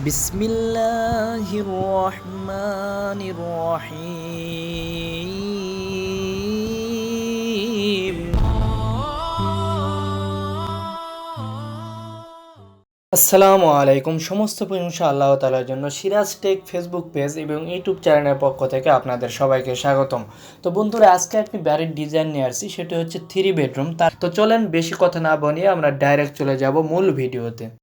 بسم الله الرحمن الرحيم আসসালামু আলাইকুম সমস্ত প্রশংসা আল্লাহ তালার জন্য সিরাজ টেক ফেসবুক পেজ এবং ইউটিউব চ্যানেলের পক্ষ থেকে আপনাদের সবাইকে স্বাগতম তো বন্ধুরা আজকে একটি বাড়ির ডিজাইন নিয়ে আসছি সেটি হচ্ছে থ্রি বেডরুম তার তো চলেন বেশি কথা না বানিয়ে আমরা ডাইরেক্ট চলে যাব মূল ভিডিওতে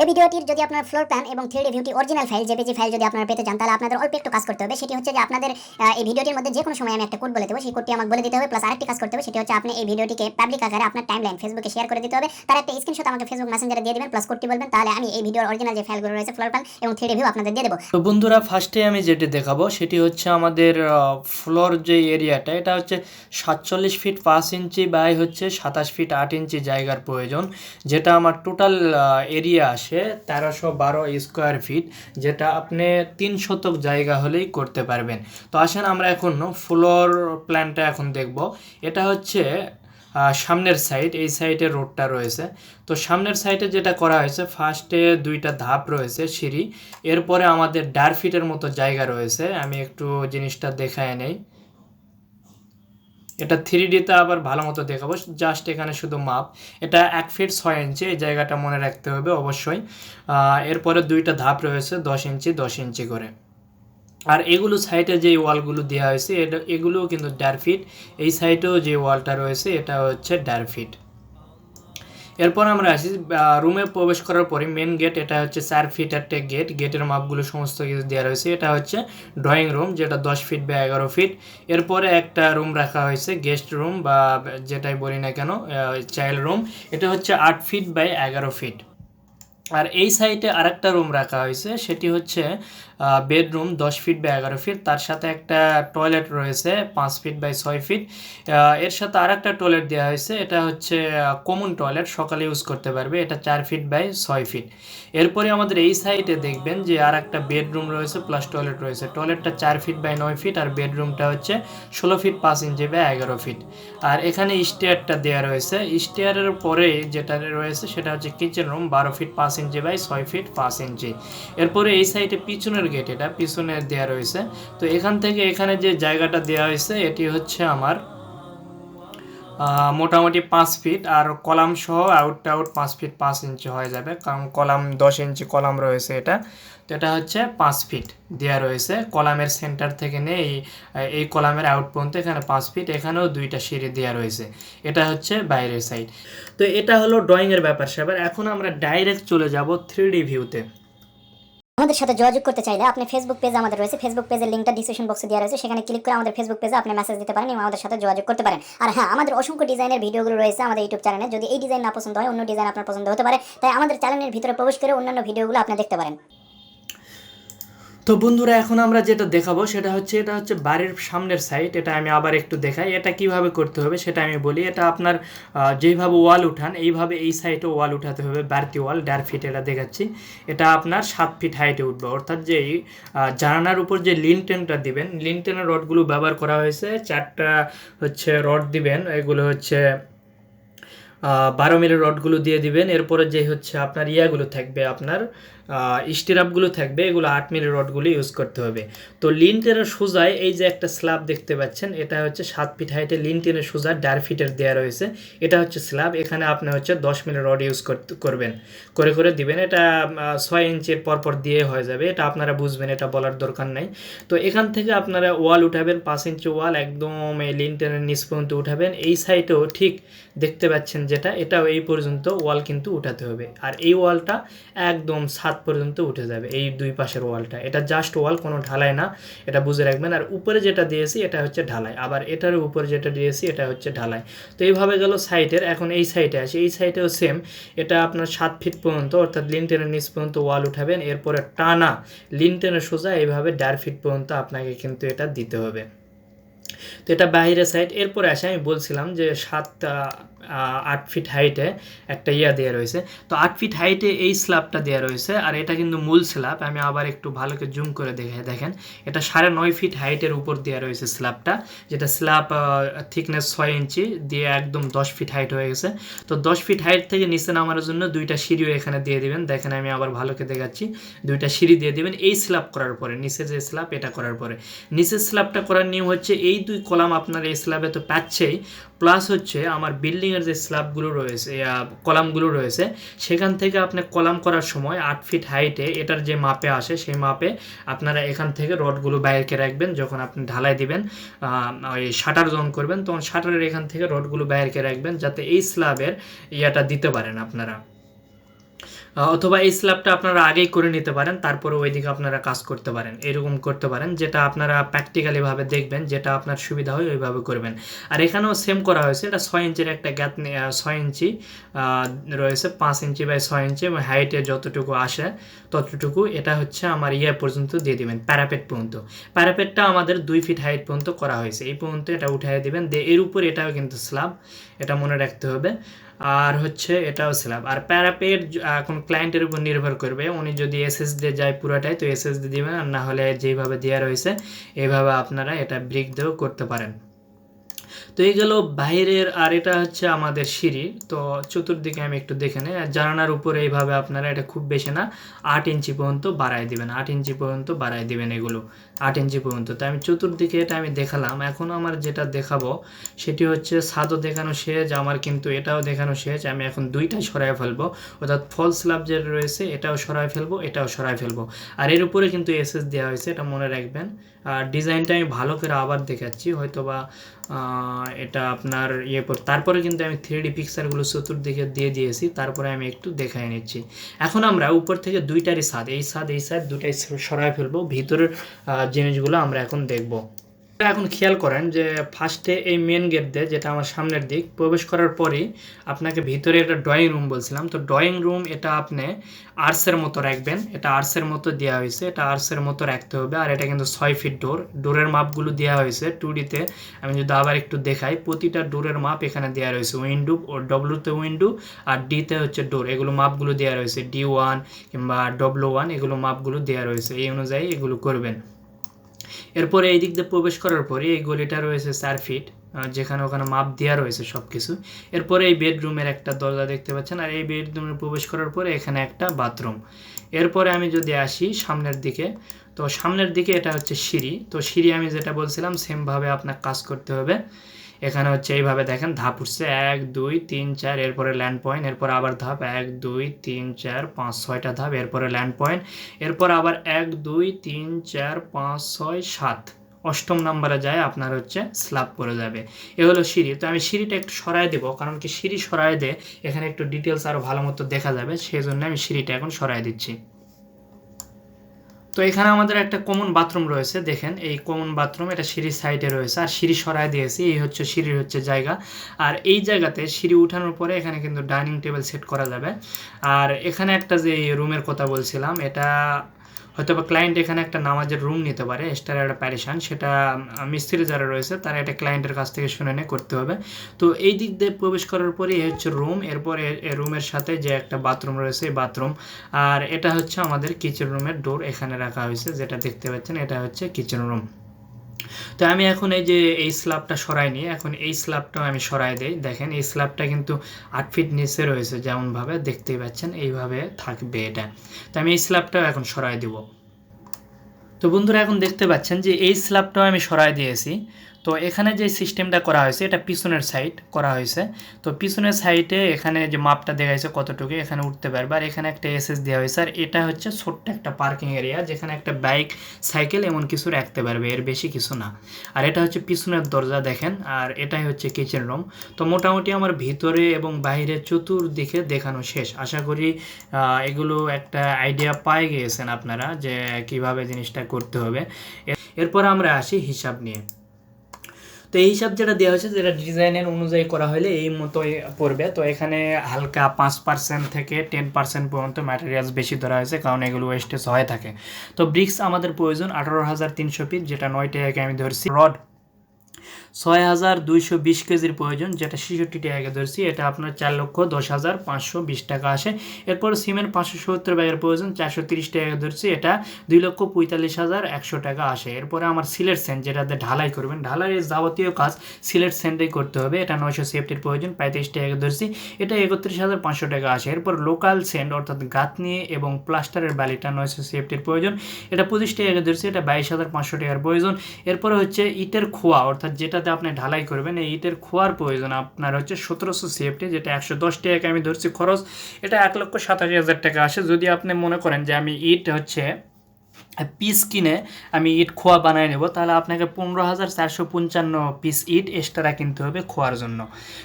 এই ভিডিওটির যদি আপনার ফ্লোর প্ল্যান এবং থ্রি ভিউটি অরিজিনাল ফাইল জেপিজি ফাইল যদি আপনারা পেতে চান, তাহলে আপনাদের অল্প একটু কাজ করতে হবে। সেটি হচ্ছে যে আপনাদের এই ভিডিওটির মধ্যে যে কোনো সময় আমি একটা কোড বলে দেবো। সেই কোডটি আমাকে বলে দিতে হবে প্লাস আরেকটি কাজ করতে হবে, সেটি হচ্ছে আপনি এই ভিডিওটিকে পাবলিক আকারে আপনার টাইমলাইন ফেসবুকে শেয়ার করে দিতে হবে। তার একটা স্ক্রিনশট আমাকে ফেসবুক মেসেঞ্জারে দিয়ে দিবেন প্লাস কোডটি বলবেন, তাহলে আমি এই ভিডিওর অরিজিনাল যে ফাইলগুলো রয়েছে ফ্লোর প্ল্যান এবং থ্রি ভিউ আপনাদের দিয়ে দেবো। তো বন্ধুরা ফার্স্টে আমি যেটি দেখাবো, সেটি হচ্ছে আমাদের ফ্লোর যে এরিয়াটা এটা হচ্ছে সাতচল্লিশ ফিট পাঁচ ইঞ্চি বাই হচ্ছে সাতাশ ফিট আট ইঞ্চি জায়গার প্রয়োজন, যেটা আমার টোটাল এরিয়া আসে। তেরোশো বারো স্কোয়ার ফিট, যেটা আপনি তিন শতক জায়গা হলেই করতে পারবেন। তো আসেন আমরা এখন ফ্লোর প্ল্যানটা এখন দেখব। এটা হচ্ছে সামনের সাইড এই সাইডে রোডটা রয়েছে। তো সামনের সাইডে যেটা করা হয়েছে ফার্স্টে দুইটা ধাপ রয়েছে সিঁড়ি। এরপরে আমাদের ডার ফিটের মতো জায়গা রয়েছে। আমি একটু জিনিসটা দেখায় নেই। এটা থ্রি ডিতে আবার ভালো মতো দেখাবো। জাস্ট এখানে শুধু মাপ। এটা এক ফিট ছয় ইঞ্চি এই জায়গাটা মনে রাখতে হবে অবশ্যই। এরপরে দুইটা ধাপ রয়েছে, দশ ইঞ্চি দশ ইঞ্চি করে। আর এগুলো সাইডে যে ওয়ালগুলো দেওয়া হয়েছে, এটা এগুলোও কিন্তু ডার ফিট এই সাইডেও যে ওয়ালটা রয়েছে, এটা হচ্ছে ডার ফিট এরপর আমরা আসি রুমে প্রবেশ করার পরে মেন গেট এটা হচ্ছে চার ফিট একটা গেট গেটের মাপগুলো সমস্ত কিছু দেওয়া রয়েছে। এটা হচ্ছে ড্রয়িং রুম যেটা দশ ফিট বা এগারো ফিট এরপরে একটা রুম রাখা হয়েছে গেস্ট রুম বা যেটাই বলি না কেন চাইল্ড রুম এটা হচ্ছে আট ফিট বাই এগারো ফিট আর এই সাইডে আরেকটা রুম রাখা হয়েছে, সেটি হচ্ছে বেডরুম দশ ফিট বা এগারো ফিট তার সাথে একটা টয়লেট রয়েছে, পাঁচ ফিট বাই ছয় ফিট এর সাথে আরেকটা টয়লেট দেওয়া হয়েছে, এটা হচ্ছে কমন টয়লেট সকালে ইউজ করতে পারবে, এটা চার ফিট বাই ছয় ফিট এরপরে আমাদের এই সাইডে দেখবেন যে আর একটা বেডরুম রয়েছে প্লাস টয়লেট রয়েছে। টয়লেটটা চার ফিট বাই নয় ফিট আর বেডরুমটা হচ্ছে ষোলো ফিট পাঁচ ইঞ্চি বা এগারো ফিট আর এখানে স্টেয়ারটা দেওয়া রয়েছে। স্টেয়ারের পরে যেটা রয়েছে, সেটা হচ্ছে কিচেন রুম বারো ফিট পাঁচ ইঞ্চি বাই ছয় ফিট পাঁচ ইঞ্চি। এরপরে এই সাইডে পিছনের গেট এটা পিছনে দেওয়া রয়েছে। তো এখান থেকে এখানে যে জায়গাটা দেওয়া হয়েছে, এটি হচ্ছে আমার মোটামুটি পাঁচ ফিট আর কলাম সহ আউট আউট পাঁচ ফিট পাঁচ ইঞ্চি হয়ে যাবে, কারণ কলাম দশ ইঞ্চি কলাম রয়েছে এটা। তো এটা হচ্ছে পাঁচ ফিট দেওয়া রয়েছে। কলামের সেন্টার থেকে নিয়ে এই এই কলামের আউট পর্যন্ত এখানে পাঁচ ফিট এখানেও দুইটা সিঁড়ি দেওয়া রয়েছে। এটা হচ্ছে বাইরের সাইড তো এটা হলো ড্রয়িংয়ের ব্যাপার স্যাপার এখন আমরা ডাইরেক্ট চলে যাব থ্রি ডি ভিউতে আমাদের সাথে যোগাযোগ করতে চাইলে আপনি ফেসবুক পেজ আমাদের রয়েছে। ফেসবুক পেজের লিঙ্কটা ডিসক্রিপশন বক্সে দেওয়া রয়েছে। সেখানে ক্লিক করে আমাদের ফেসবুক পেজে আপনি মেসেজ দিতে পারেন, এবং আমাদের সাথে যোগাযোগ করতে পারেন। আর হ্যাঁ আমাদের অসংখ্য ডিজাইনের ভিডিওগুলো রয়েছে আমাদের ইউটিউব চ্যানেলে যদি এই ডিজাইন না পছন্দ হয়, অন্য ডিজাইন আপনার পছন্দ হতে পারে। তাই আমাদের চ্যানেলের ভিতরে প্রবেশ করে অন্যান্য ভিডিওগুলো আপনি দেখতে পারেন। তো বন্ধুরা এখন আমরা যেটা দেখাবো সেটা হচ্ছে এটা হচ্ছে বাড়ির সামনের সাইড এটা আমি আবার একটু দেখাই। এটা কীভাবে করতে হবে সেটা আমি বলি। এটা আপনার আহ, যেইভাবে ওয়াল উঠান এইভাবে এই সাইডে ওয়াল উঠাতে হবে বাড়তি ওয়াল ডার ফিট এটা দেখাচ্ছি। এটা আপনার সাত ফিট হাইটে উঠবে। অর্থাৎ যে জানালার উপর যে লিনটেনটা দিবেন লিনটেনের রডগুলো ব্যবহার করা হয়েছে। চারটা হচ্ছে রড দিবেন এগুলো হচ্ছে বারো মিলের রডগুলো দিয়ে দিবেন। এরপরে যে হচ্ছে আপনার ইয়াগুলো থাকবে আপনার স্টিরাপগুলো থাকবে, এগুলো আট মিলের রডগুলো ইউজ করতে হবে। তো লিনটেনের সোজায় এই যে একটা স্ল্যাব দেখতে পাচ্ছেন, এটা হচ্ছে সাত ফিট হাইটে লিনটেনের সোজা ডার ফিটের দেওয়া রয়েছে। এটা হচ্ছে স্ল্যাব এখানে আপনি হচ্ছে দশ মিলের রড ইউজ করবেন। করে করে দিবেন, এটা ছয় ইঞ্চের পরপর দিয়ে হয়ে যাবে, এটা আপনারা বুঝবেন, এটা বলার দরকার নাই। তো এখান থেকে আপনারা ওয়াল উঠাবেন, পাঁচ ইঞ্চি ওয়াল একদম এই লিনটেনের নিচ পর্যন্ত উঠাবেন। এই সাইডেও ঠিক দেখতে পাচ্ছেন যেটা, এটাও এই পর্যন্ত ওয়াল কিন্তু উঠাতে হবে। আর এই ওয়ালটা একদম ছাদ পর্যন্ত উঠে যাবে এই দুই পাশের ওয়ালটা। এটা জাস্ট ওয়াল, কোনো ঢালাই না। এটা বুঝে রাখবেন। আর উপরে যেটা দিয়েছি, এটা হচ্ছে ঢালাই। আবার এটার উপরে যেটা দিয়েছি, এটা হচ্ছে ঢালাই। তো এইভাবে গেল সাইডের এখন এই সাইডে আসে। এই সাইডেও সেম এটা আপনার সাত ফিট পর্যন্ত, অর্থাৎ লিনটেনের নিচ পর্যন্ত ওয়াল উঠাবেন। এরপরে টানা লিনটেনের সোজা এইভাবে দেড় ফিট পর্যন্ত আপনাকে কিন্তু এটা দিতে হবে। তো এটা বাইরের সাইড এরপরে আসে, আমি বলছিলাম যে সাত আট ফিট হাইটে একটা ইয়া দেওয়া রয়েছে। তো আট ফিট হাইটে এই স্ল্যাবটা দেওয়া রয়েছে, আর এটা কিন্তু মূল স্ল্যাব আমি আবার একটু ভালো করে জুম করে দেখে, দেখেন। এটা সাড়ে নয় ফিট হাইটের উপর দেওয়া রয়েছে স্ল্যাবটা যেটা স্ল্যাব থিকনেস ছয় ইঞ্চি দিয়ে একদম দশ ফিট হাইট হয়ে গেছে। তো দশ ফিট হাইট থেকে নিচে নামার জন্য দুইটা সিঁড়িও এখানে দিয়ে দিবেন। দেখেন আমি আবার ভালো করে দেখাচ্ছি। দুইটা সিঁড়ি দিয়ে দিবেন এই স্ল্যাব করার পরে, নিচে যে স্ল্যাব এটা করার পরে। নিচের স্ল্যাবটা করার নিয়ম হচ্ছে এই দুই কলাম আপনার এই স্ল্যাবে তো পাচ্ছেই প্লাস হচ্ছে আমার বিল্ডিংয়ের যে স্ল্যাবগুলো রয়েছে কলামগুলো রয়েছে, সেখান থেকে আপনি কলাম করার সময় আট ফিট হাইটে এটার যে মাপে আসে, সেই মাপে আপনারা এখান থেকে রডগুলো বাইরে রাখবেন। যখন আপনি ঢালাই দিবেন ওই শাটার জন করবেন, তখন শাটারের এখান থেকে রডগুলো বাইরে রাখবেন, যাতে এই স্ল্যাবের ইয়াটা দিতে পারেন আপনারা। অথবা এই স্ল্যাবটা আপনারা আগেই করে নিতে পারেন, তারপরে ওইদিকে আপনারা কাজ করতে পারেন, এরকম করতে পারেন, যেটা আপনারা প্র্যাকটিক্যালিভাবে দেখবেন, যেটা আপনার সুবিধা হয় ওইভাবে করবেন। আর এখানেও সেম করা হয়েছে, এটা ছয় ইঞ্চির একটা গ্যাপ ছয় ইঞ্চি রয়েছে পাঁচ ইঞ্চি বাই ছয় ইঞ্চি এবং হাইটে যতটুকু আসে ততটুকু, এটা হচ্ছে আমার ইয়ে পর্যন্ত দিয়ে দিবেন প্যারাপেট পর্যন্ত। প্যারাপেটটা আমাদের দুই ফিট হাইট পর্যন্ত করা হয়েছে, এই পর্যন্ত এটা উঠাই দিবেন, দিয়ে এর উপর এটাও কিন্তু স্ল্যাব এটা মনে রাখতে হবে। আর হচ্ছে এটাও স্ল্যাব আর প্যারাপেট এখন ক্লায়েন্টের উপর নির্ভর করবে। উনি যদি এসএস দিয়ে যায় পুরোটাই, তো এসএস দিয়ে দিবেন। আর না হলে যেইভাবে দেওয়া রয়েছে, এভাবে আপনারা এটা ব্রিক দিয়েও করতে পারেন। তো এই গেল বাইরের, আর এটা হচ্ছে আমাদের সিঁড়ি। তো চতুর্দিকে আমি একটু দেখে নিই। আর জানালার উপরে এইভাবে আপনারা এটা খুব বেশি না, আট ইঞ্চি পর্যন্ত বাড়ায় দিবেন, আট ইঞ্চি পর্যন্ত বাড়ায় দিবেন এগুলো, আট ইঞ্চি পর্যন্ত। তো আমি চতুর্দিকে এটা আমি দেখালাম। এখন আমার যেটা দেখাবো, সেটি হচ্ছে ছাদও দেখানো শেষ, আমার কিন্তু এটাও দেখানো শেষ। আমি এখন দুইটাই সরাই ফেলব, অর্থাৎ ফল স্ল্যাব যেটা রয়েছে, এটাও সরাই ফেলব, এটাও সরাই ফেলব। আর এর উপরে কিন্তু এসএস দেওয়া হয়েছে, এটা মনে রাখবেন। আর ডিজাইনটা আমি ভালো করে আবার দেখাচ্ছি হয়তো বা এটা আপনার ইয়ে পর তারপরে কিন্তু আমি থ্রি ডি পিকচারগুলো চতুর্দিকে দিয়ে দিয়েছি, তারপরে আমি একটু দেখাই নিচ্ছি। এখন আমরা উপর থেকে দুইটারই স্বাদ এই স্বাদ এই স্বাদ দুটাই সরাই ফেলব, ভিতরের জিনিসগুলো আমরা এখন দেখব। এখন খেয়াল করেন যে ফার্স্টে এই মেন গেট দিয়ে যেটা আমার সামনের দিক, প্রবেশ করার পরেই আপনাকে ভিতরে একটা ড্রয়িং রুম বলছিলাম। তো ড্রয়িং রুম এটা আপনি আর্টসের মতো রাখবেন। এটা আর্টসের মতো দেওয়া হয়েছে। এটা আর্টসের মতো রাখতে হবে। আর এটা কিন্তু ছয় ফিট ডোর ডোরের মাপগুলো দেওয়া হয়েছে টু ডিতে আমি যদি আবার একটু দেখাই, প্রতিটা ডোরের মাপ এখানে দেওয়া রয়েছে। উইন্ডো ও ডব্লুতে উইন্ডো আর ডিতে হচ্ছে ডোর এগুলো মাপগুলো দেওয়া রয়েছে ডি ওয়ান কিংবা ডব্লু ওয়ান এগুলো মাপগুলো দেওয়া রয়েছে। এই অনুযায়ী এগুলো করবেন। এরপরে এই দিক দিয়ে প্রবেশ করার পরে এই গলিটা রয়েছে চার ফিট যেখানে ওখানে মাপ দেওয়া রয়েছে সব কিছু এরপরে এই বেডরুমের একটা দরজা দেখতে পাচ্ছেন, আর এই বেডরুমে প্রবেশ করার পরে এখানে একটা বাথরুম এরপরে আমি যদি আসি সামনের দিকে, তো সামনের দিকে এটা হচ্ছে সিঁড়ি। তো সিঁড়ি আমি যেটা বলছিলাম সেমভাবে আপনার কাজ করতে হবে। এখানে হচ্ছে এইভাবে দেখেন, ধাপ উঠছে এক, দুই, তিন, চার, এরপরে ল্যান্ড পয়েন্ট এরপর আবার ধাপ এক, দুই, তিন, চার, পাঁচ, ছয়টা ধাপ, এরপরে ল্যান্ড পয়েন্ট এরপর আবার এক, দুই, তিন, চার, পাঁচ, ছয়, সাত। অষ্টম নম্বরে যায় আপনার হচ্ছে স্ল্যাব পড়ে যাবে। এ হলো সিঁড়ি। তো আমি সিঁড়িটা একটু সরাই দেবো, কারণ কি সিঁড়ি সরাই দে, এখানে একটু ডিটেলস আরও ভালো মতো দেখা যাবে, সেই জন্য আমি সিঁড়িটা এখন সরাই দিচ্ছি। তো এখানে আমাদের একটা কমন বাথরুম রয়েছে, দেখেন। এই কমন বাথরুম এটা সিঁড়ির সাইডে রয়েছে, আর সিঁড়ি সরাই দিয়েছি, এই হচ্ছে সিঁড়ির হচ্ছে জায়গা। আর এই জায়গাতে সিঁড়ি উঠানোর পরে এখানে কিন্তু ডাইনিং টেবিল সেট করা যাবে। আর এখানে একটা যে রুমের কথা বলছিলাম, এটা হয়তো বা ক্লায়েন্ট এখানে একটা নামাজের রুম নিতে পারে এক্সট্রা একটা প্যারেশান সেটা মিস্ত্রি যারা রয়েছে, তারা এটা ক্লায়েন্টের কাছ থেকে শুনে নিয়ে করতে হবে। তো এই দিক দিয়ে প্রবেশ করার পরে এ হচ্ছে রুম এরপরে রুমের সাথে যে একটা বাথরুম রয়েছে, এই বাথরুম আর এটা হচ্ছে আমাদের কিচেন রুমের ডোর এখানে রাখা হয়েছে, যেটা দেখতে পাচ্ছেন, এটা হচ্ছে কিচেন রুম তো আমি এখন এই যে এই স্ল্যাবটা সরাই নিই, এখন এই স্ল্যাবটাও আমি সরাই দিই। দেখেন, এই স্ল্যাবটা কিন্তু আট ফিট নিচে রয়েছে যেমনভাবে, দেখতেই পাচ্ছেন, এইভাবে থাকবে এটা। তো আমি এই স্ল্যাবটাও এখন সরাই দিব। তো বন্ধুরা, এখন দেখতে পাচ্ছেন যে এই স্ল্যাবটাও আমি সরাই দিয়েছি। তো এখানে যে সিস্টেমটা করা হয়েছে, এটা পিছনের সাইড করা হয়েছে। তো পিছনের সাইডে এখানে যে মাপটা দেখা দেখাইছে কতটুকু, এখানে উঠতে পারবে। আর এখানে একটা এসএস দেওয়া হয়েছে। আর এটা হচ্ছে ছোট্ট একটা পার্কিং এরিয়া যেখানে একটা বাইক সাইকেল এমন কিছু রাখতে পারবে। এর বেশি কিছু না। আর এটা হচ্ছে পিছনের দরজা দেখেন। আর এটাই হচ্ছে কিচেন রুম তো মোটামুটি আমার ভিতরে এবং বাইরে চতুর্দিকে দেখানো শেষ। আশা করি এগুলো একটা আইডিয়া পাই গিয়েছেন আপনারা যে কীভাবে জিনিসটা করতে হবে। এরপর আমরা আসি হিসাব নিয়ে। তো এই হিসাব যেটা দেওয়া হয়েছে, যেটা ডিজাইনের অনুযায়ী করা হলে এই মতোই পড়বে। তো এখানে হালকা পাঁচ পার্সেন্ট থেকে টেন পার্সেন্ট পর্যন্ত ম্যাটেরিয়ালস বেশি ধরা হয়েছে, কারণ এগুলো ওয়েস্টেজ হয়ে থাকে। তো ব্রিক্স আমাদের প্রয়োজন আঠারো হাজার তিনশো পিস যেটা নয় টাকাকে আমি ধরছি। রড ছয় হাজার দুইশো বিশ কেজির প্রয়োজন, যেটা ছেষট্টি টাকা ধরছি, এটা আপনার চার লক্ষ দশ হাজার পাঁচশো বিশ টাকা আসে। এরপর সিমেন্ট পাঁচশো সত্তর ব্যাগের প্রয়োজন, চারশো তিরিশ টাকা ধরছি, এটা দুই লক্ষ পঁয়তাল্লিশ হাজার একশো টাকা আসে। এরপরে আমার সিলেট সেন্ট, যেটাতে ঢালাই করবেন ঢালাইয়ের যাবতীয় কাজ সিলেট সেন্টেই করতে হবে, এটা নয়শো সেফটির প্রয়োজন পঁয়ত্রিশ টাকা ধরছি, এটা একত্রিশ হাজার পাঁচশো টাকা আসে। এরপর লোকাল সেন্ট, অর্থাৎ গাঁথনি এবং প্লাস্টারের বালিটা নয়শো সেফটির প্রয়োজন, এটা পঁচিশ টাকা ধরছি, এটা বাইশ হাজার পাঁচশো টাকার প্রয়োজন। এরপরে হচ্ছে ইটের খোয়া, অর্থাৎ যেটাতে আপনি ঢালাই করবেন, এই ইটের খোয়ার প্রয়োজন। আপনার হচ্ছে সতেরোশো সিএফটি যেটা একশো দশ টাকা আমি ধরছি খরচ, এটা এক লক্ষ সাতাশি হাজার টাকা আসে। যদি আপনি মনে করেন যে আমি ইট হচ্ছে পিস কিনে আমি ইট খোয়া বানিয়ে নেব, তাহলে আপনাকে পনেরো হাজার চারশো পঞ্চান্ন পিস ইট এক্সট্রা কিনতে হবে খোয়ার জন্য।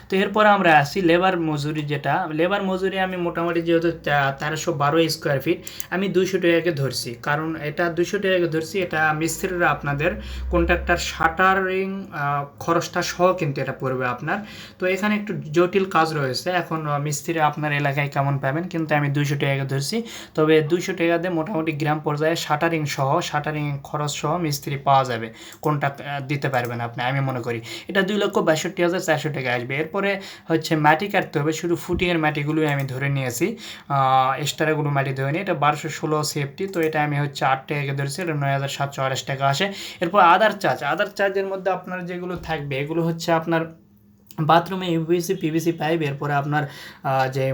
তো এরপরে আমরা আসি লেবার মজুরি যেটা। লেবার মজুরি আমি মোটামুটি যেহেতু তেরোশো বারো স্কোয়ার ফিট আমি দুইশো টাকাকে ধরছি। কারণ এটা দুইশো টাকাকে ধরছি, এটা মিস্ত্রিরা আপনাদের কন্ট্রাক্টার শাটারিং খরচটা সহ কিন্তু এটা পড়বে আপনার। তো এখানে একটু জটিল কাজ রয়েছে। এখন মিস্ত্রি আপনার এলাকায় কেমন পাবেন? কিন্তু আমি দুইশো টাকাকে ধরছি। তবে দুইশো টাকা দিয়ে মোটামুটি গ্রাম পর্যায়ে শাটারিং সহ, শাটারিং খরচ সহ মিস্ত্রি পাওয়া যাবে। কোনটা দিতে পারবেন আপনি, আমি মনে করি। এটা দুই লক্ষ বাষট্টি হাজার চারশো টাকা আসবে। এরপরে হচ্ছে মাটি কাটতে হবে। শুধু ফুটিংয়ের মাটিগুলোই আমি ধরে নিয়েছি। এক্সট্রাগুলো মাটি ধরে নিই এটা বারোশো ষোলো সেফটি তো এটা আমি হচ্ছে আট টাকাকে ধরেছি। এটা নয় হাজার সাতশো আড়াইশ টাকা আসে। এরপর আদার চার্জ আদার চার্জের মধ্যে আপনার যেগুলো থাকবে, এগুলো হচ্ছে আপনার বাথরুমে ইউপিসি পিভিসি পাইপ এরপরে আপনার যে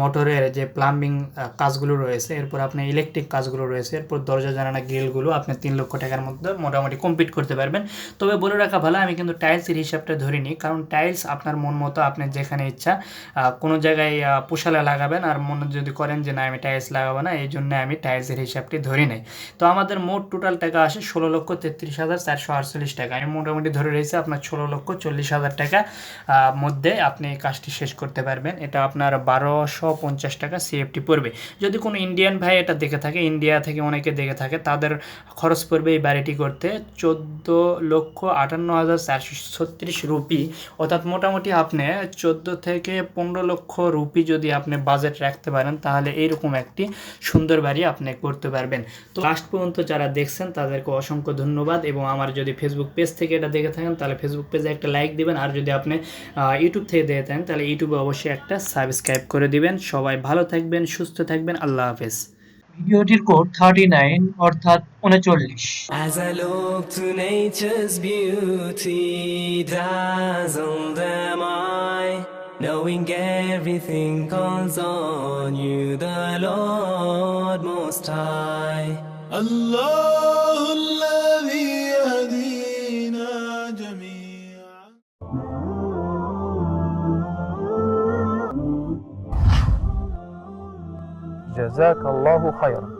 মোটরের যে প্লাম্বিং কাজগুলো রয়েছে, এরপর আপনার ইলেকট্রিক কাজগুলো রয়েছে, এরপর দরজা জানানা গ্রিলগুলো আপনি তিন লক্ষ টাকার মধ্যে মোটামুটি কমপ্লিট করতে পারবেন। তবে বলে রাখা ভালো, আমি কিন্তু টাইলসের হিসাবটা ধরিনি কারণ টাইলস আপনার মন মতো, আপনি যেখানে ইচ্ছা কোনো জায়গায় পোশালে লাগাবেন আর মনে যদি করেন যে, না, আমি টাইলস লাগাবো না এই জন্য আমি টাইলসের হিসাবটি ধরি নাই। তো আমাদের মোট টোটাল টাকা আসে ষোলো লক্ষ তেত্রিশ হাজার চারশো আটচল্লিশ টাকা। আমি মোটামুটি ধরে রয়েছি আপনার ষোলো লক্ষ চল্লিশ হাজার টাকা। মধ্যে আপনি কাজটি শেষ করতে পারবেন। এটা আপনার বারোশো পঞ্চাশ টাকা সিএফটি পড়বে। যদি কোনো ইন্ডিয়ান ভাই এটা দেখে থাকে ইন্ডিয়া থেকে অনেকে দেখে থাকে, তাদের খরচ পড়বে এই বাড়িটি করতে চোদ্দ লক্ষ আটান্ন হাজার চারশো ছত্রিশ রুপি। অর্থাৎ মোটামুটি আপনি চোদ্দ থেকে পনেরো লক্ষ রুপি যদি আপনি বাজেট রাখতে পারেন, তাহলে এইরকম একটি সুন্দর বাড়ি আপনি করতে পারবেন। তো লাস্ট পর্যন্ত যারা দেখছেন, তাদেরকে অসংখ্য ধন্যবাদ। এবং আমার যদি ফেসবুক পেজ থেকে এটা দেখে থাকেন, তাহলে ফেসবুক পেজে একটা লাইক দিবেন। আর যদি আপনি ইউটিউব থেকে দিয়ে থাকেন তাহলে ইউটিউবে অবশ্যই একটা সাবস্ক্রাইব করে দিবেন। সবাই ভালো থাকবেন সুস্থ থাকবেন আল্লাহ হাফেজ। ভিডিওটির কোড থার্টি নাইন অর্থাৎ উনচল্লিশ। As I look to nature's beauty, dazzled am I, knowing everything calls on you, the Lord Most High. Allah! جزاك الله خيرا.